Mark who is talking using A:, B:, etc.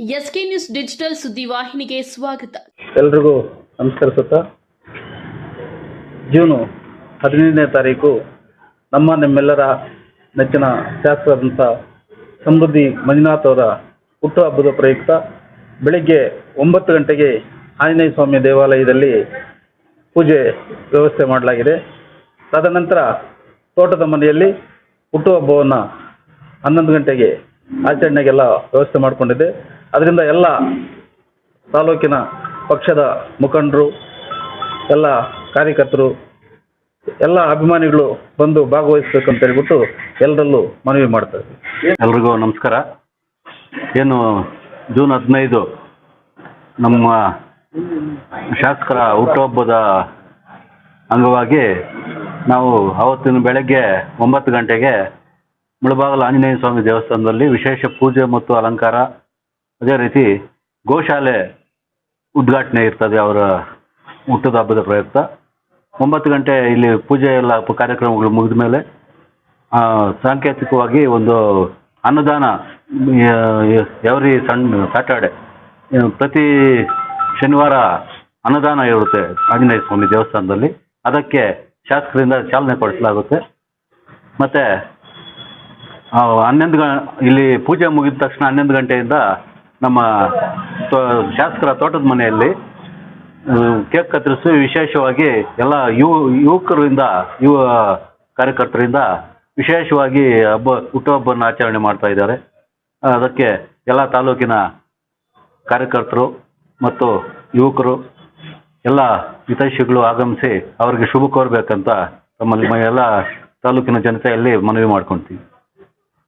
A: SK news digital ಸುದ್ದಿವಾಹಿನಿಗೆ ಸ್ವಾಗತ.
B: ಎಲ್ರಿಗೂ ನಮಸ್ಕರಿಸುತ್ತಾ June ಹದಿನೈದನೇ ತಾರೀಕು ನಮ್ಮ ನಿಮ್ಮೆಲ್ಲರ ನೆಚ್ಚಿನ ಶಾಸಕರಾದಂಥ ಸಮೃದ್ಧಿ ಮಂಜುನಾಥ್ ಅವರ ಹುಟ್ಟುಹಬ್ಬದ ಪ್ರಯುಕ್ತ ಬೆಳಿಗ್ಗೆ ಒಂಬತ್ತು ಗಂಟೆಗೆ ಆಂಜನೇಯ ಸ್ವಾಮಿ ದೇವಾಲಯದಲ್ಲಿ ಪೂಜೆ ವ್ಯವಸ್ಥೆ ಮಾಡಲಾಗಿದೆ. ತದನಂತರ ತೋಟದ ಮನೆಯಲ್ಲಿ ಹುಟ್ಟುಹಬ್ಬವನ್ನು ಹನ್ನೊಂದು ಗಂಟೆಗೆ ಆಚರಣೆಗೆಲ್ಲ ವ್ಯವಸ್ಥೆ ಮಾಡಿಕೊಂಡಿದೆ ಅದರಿಂದ ಎಲ್ಲ ತಾಲೂಕಿನ ಪಕ್ಷದ ಮುಖಂಡರು, ಎಲ್ಲ ಕಾರ್ಯಕರ್ತರು, ಎಲ್ಲ ಅಭಿಮಾನಿಗಳು ಬಂದು ಭಾಗವಹಿಸಬೇಕು ಅಂತ ಹೇಳ್ಬಿಟ್ಟು ಎಲ್ಲರಲ್ಲೂ ಮನವಿ ಮಾಡ್ತಾರೆ
C: ಎಲ್ರಿಗೂ ನಮಸ್ಕಾರ. ಏನು ಜೂನ್ ಹದಿನೈದು ನಮ್ಮ ಶಾಸಕರ ಹುಟ್ಟುಹಬ್ಬದ ಅಂಗವಾಗಿ ನಾವು ಅವತ್ತಿನ ಬೆಳಗ್ಗೆ ಒಂಬತ್ತು ಗಂಟೆಗೆ ಮುಳಬಾಗಲ ಆಂಜನೇಯ ಸ್ವಾಮಿ ದೇವಸ್ಥಾನದಲ್ಲಿ ವಿಶೇಷ ಪೂಜೆ ಮತ್ತು ಅಲಂಕಾರ ಅದೇ ರೀತಿ ಗೋಶಾಲೆ ಉದ್ಘಾಟನೆ ಇರ್ತದೆ ಅವರ ಹುಟ್ಟದ ಹಬ್ಬದ ಪ್ರಯುಕ್ತ. ಒಂಬತ್ತು ಗಂಟೆ ಇಲ್ಲಿ ಪೂಜೆ ಎಲ್ಲ ಕಾರ್ಯಕ್ರಮಗಳು ಮುಗಿದ ಮೇಲೆ ಸಾಂಕೇತಿಕವಾಗಿ ಒಂದು ಅನ್ನದಾನ ಎವ್ರಿ ಸಣ್ಣ ಸ್ಯಾಟರ್ಡೆ ಪ್ರತಿ ಶನಿವಾರ ಅನ್ನದಾನ ಇರುತ್ತೆ ಆಂಜನೇಯ ಸ್ವಾಮಿ ದೇವಸ್ಥಾನದಲ್ಲಿ. ಅದಕ್ಕೆ ಶಾಸಕರಿಂದ ಚಾಲನೆ ಕೊಡಿಸಲಾಗುತ್ತೆ. ಮತ್ತು ಹನ್ನೊಂದು ಗ, ಇಲ್ಲಿ ಪೂಜೆ ಮುಗಿದ ತಕ್ಷಣ ಹನ್ನೊಂದು ಗಂಟೆಯಿಂದ ನಮ್ಮ ಶಾಸಕರ ತೋಟದ ಮನೆಯಲ್ಲಿ ಕೇಕ್ ಕತ್ತರಿಸಿ ವಿಶೇಷವಾಗಿ ಎಲ್ಲ ಯುವ ಯುವಕರಿಂದ, ಯುವ ಕಾರ್ಯಕರ್ತರಿಂದ ವಿಶೇಷವಾಗಿ ಹಬ್ಬ, ಹುಟ್ಟುಹಬ್ಬವನ್ನು ಆಚರಣೆ ಮಾಡ್ತಾ ಇದ್ದಾರೆ. ಅದಕ್ಕೆ ಎಲ್ಲ ತಾಲೂಕಿನ ಕಾರ್ಯಕರ್ತರು ಮತ್ತು ಯುವಕರು, ಎಲ್ಲ ಹಿತೈಷಿಗಳು ಆಗಮಿಸಿ ಅವರಿಗೆ ಶುಭ ಕೋರಬೇಕಂತ ತಮ್ಮಲ್ಲಿ ಎಲ್ಲ ತಾಲೂಕಿನ ಜನತೆಯಲ್ಲಿ ಮನವಿ ಮಾಡ್ಕೊಳ್ತೀವಿ